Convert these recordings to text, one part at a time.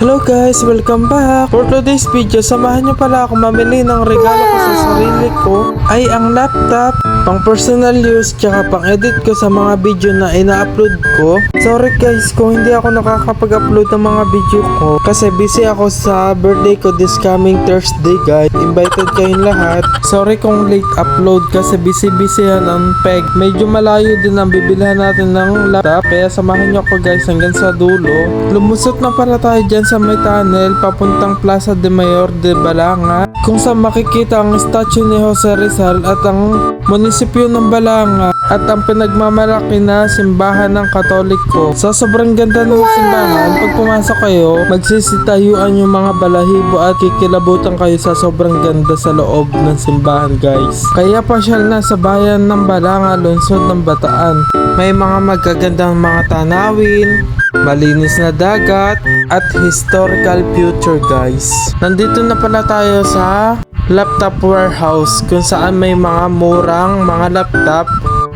Hello guys! Welcome back! For today's video, samahan niyo pala ako mamili ng regalo ko sa sarili ko ay ang laptop, pang personal use, tsaka pang edit ko sa mga video na ina-upload ko. Sorry guys kung hindi ako nakakapag-upload ng mga video ko kasi busy ako sa birthday ko this coming Thursday guys. Invited kayong lahat. Sorry kung late upload kasi busy-busy yan ang peg. Medyo malayo din ang bibilhan natin ng laptop kaya samahan niyo ako guys hanggang sa dulo. Lumusot na pala tayo dyan sa may tunnel papuntang Plaza de Mayor de Balanga kung saan makikita ang statue ni Jose Rizal at ang munisipyo ng Balanga at ang pinagmamalaki na simbahan ng Katoliko. Sa sobrang ganda ng simbahan, pag pumasok kayo, magsisitayuan yung mga balahibo at kikilabutan kayo sa sobrang ganda sa loob ng simbahan guys. Kaya pasyal na sa bayan ng Balanga, lungsod ng Bataan. May mga magagandang mga tanawin, malinis na dagat, at historical future guys. Nandito na pala tayo sa laptop warehouse kung saan may mga murang mga laptop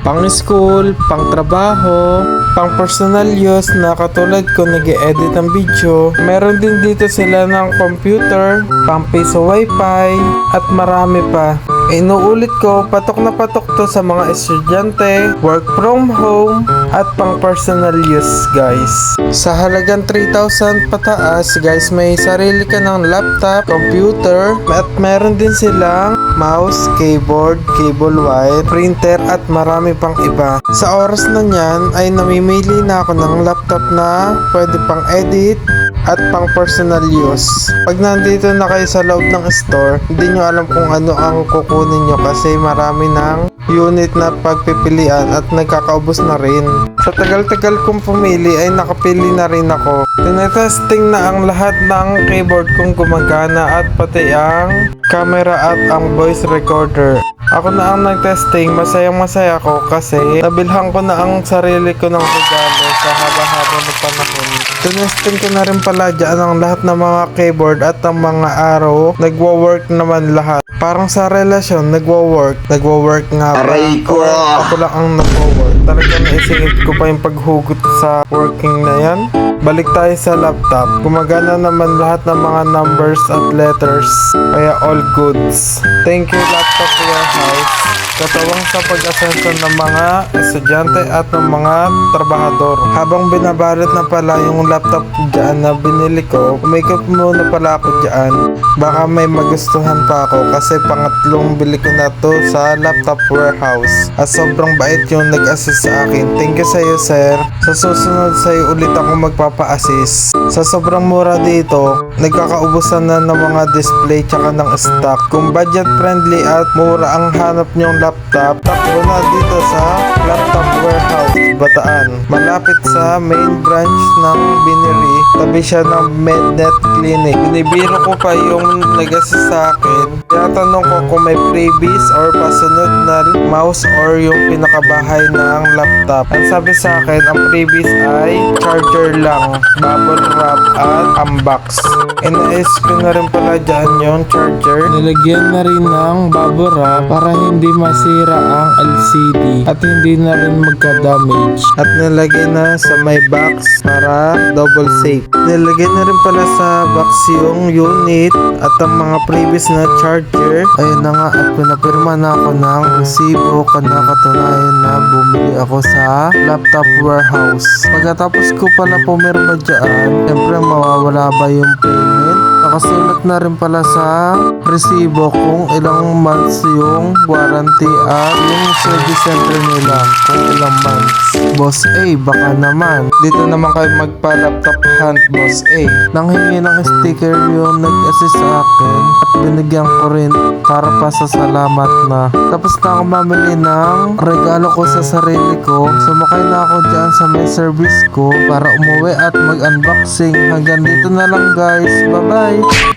pang school, pang trabaho, pang personal use na katulad ko nag edit ng video. Meron din dito sila ng computer, pang piso wifi, at marami pa. Inuulit ko, patok na patok to sa mga estudyante, work from home, at pang personal use guys. Sa halagang 3,000 pataas guys, may sarili ka ng laptop, computer, at meron din silang mouse, keyboard, cable wire, printer, at marami pang iba. Sa oras na niyan ay namimili na ako ng laptop na pwede pang edit, at pang personal use. Pag nandito na kayo sa loob ng store, hindi nyo alam kung ano ang kukunin nyo kasi marami ng unit na pagpipilian at nagkakaubos na rin. Sa tagal-tagal kong pumili ay nakapili na rin ako. Tinetesting na ang lahat ng keyboard kong gumagana at pati ang camera at ang voice recorder. Ako na ang nag-testing, masayang masaya ko kasi nabilhan ko na ang sarili ko ng regalo sa haba-haba ng panahon. Tinesting ko na rin pala dyan ang lahat ng mga keyboard at ang mga arrow. Nagwo-work naman lahat. Parang sa relasyon, nagwo-work. Nagwo-work nga? Aray ko! Ako lang ang nagwo-work. Talagang naisingit ko pa yung paghugot sa working na yan. Balik tayo sa laptop. Gumagana naman lahat ng mga numbers at letters. Kaya all goods. Thank you laptop warehouse. Katawang sa pag-asenso ng mga estudyante at ng mga trabahador. Habang binabalot na pala yung laptop dyan na binili ko, umikot muna pala ako dyan. Baka may magustuhan pa ako kasi pangatlong bili ko na to sa laptop warehouse. At sobrang bait yung nag-assist sa akin. Thank you sa iyo, sir. Sa susunod sa'yo ulit ako magpapa-assist. Sa sobrang mura dito, nagkakaubusan na ng mga display tsaka ng stock. Kung budget friendly at mura ang hanap nyong laptop, takbo na dito sa Laptop Warehouse, Bataan. Malapit sa main branch ng Binili, tabi siya ng MedNet Clinic. Binibiro ko pa yung nag-assist sa akin. Tinatanong ko kung may freebies or pasunod na mouse or yung pinakabahay ng laptop. Ang sabi sa akin, ang freebies ay charger lang, bubble wrap at unbox. Inayos ko na rin pala dyan yung charger. Nilagyan na rin ng bubble wrap para hindi masira ang LCD at hindi na rin magka-damage. At nilagay na sa may box para double safe. Nilagay na rin pala sa box yung unit at ang mga previous na charger. Ayun na nga at pinapirma na ako ng resibo na katunayan na bumili ako sa laptop warehouse. Pagkatapos ko pala pumirma dyan, syempre mawawala ba yung payment? Nakasulat na rin pala sa resibo kung ilang months yung warranty at yung service center nila kung ilang months. Boss A, baka naman. Dito naman kayo magpa-laptop hunt, Boss A. Nanghingi ng sticker yung nag-assist sa akin at binigyan ko rin para pa sa salamat na. Tapos na ako mamili ng regalo ko sa sarili ko. Sumakay na ako dyan sa may service ko para umuwi at mag-unboxing. Hanggang dito na lang guys. Bye-bye!